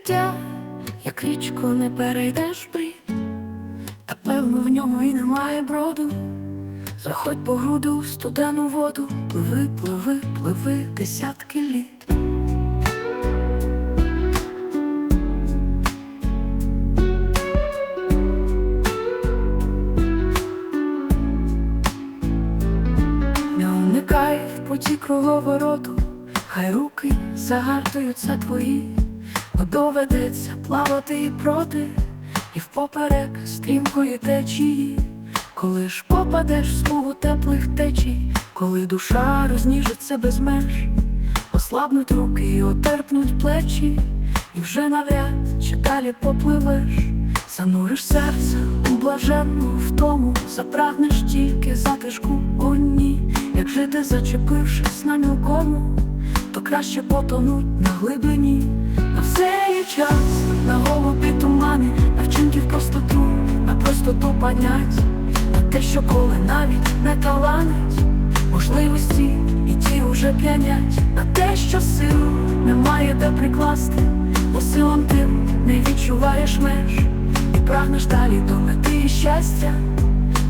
життя, як річку не перейдеш брід, та певно в ньому і немає броду. Заходь по груду в студену воду, пливи, пливи, пливи десятки літ. Не уникай в путі круговороту, хай руки загартуються твої, доведеться плавати і проти, і впоперек стрімкої течії, коли ж попадеш в смугу теплих течій, коли душа розніжиться без меж, ослабнуть руки і отерпнуть плечі, і вже навряд чи далі попливеш. Зануриш серце у блаженну втому, запрагнеш тільки затишку у ні, як жити, зачепившись на мілкому, то краще потонуть на глибині. Час, на голубі тумани, на вчинків простоту, на простоту паднять, на те, що коли навіть не таланить, можливості і ті уже п'янять, на те, що сил немає де прикласти, бо силам тим не відчуваєш меж. І прагнеш далі до мети і щастя,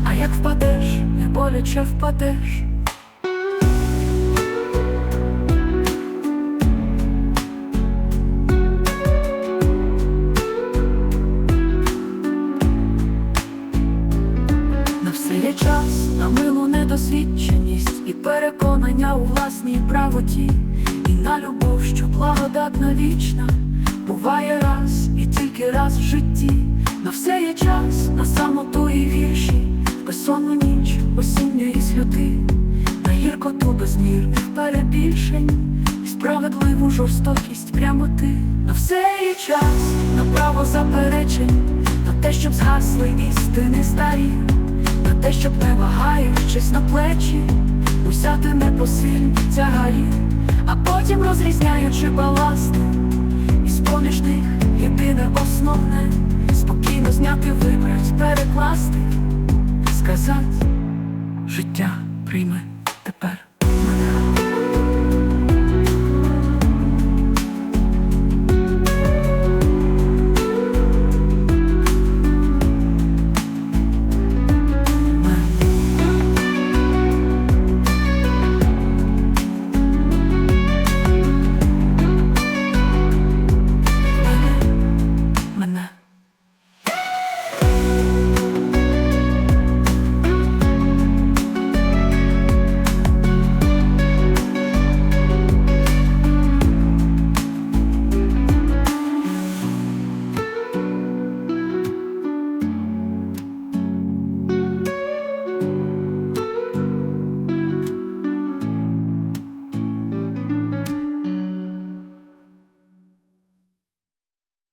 а як впадеш, не боляче впадеш. На час, на милу недосвідченість і переконання у власній правоті, і на любов, що благодатна вічна, буває раз і тільки раз в житті. На все є час, на самоту і вірші, безсонну ніч осінньої сльоти, на гіркоту безмірних перебільшень, і справедливу жорстокість прямоти. На все є час, на право заперечень, на те, щоб згасли істини старі на те, щоб не вагаючись на плечі, усяти непосильні тягарі, а потім розрізняючи баласти, і з-поміж них єдине основне, спокійно зняти, вибрать, перекласти, сказати, життя прийме.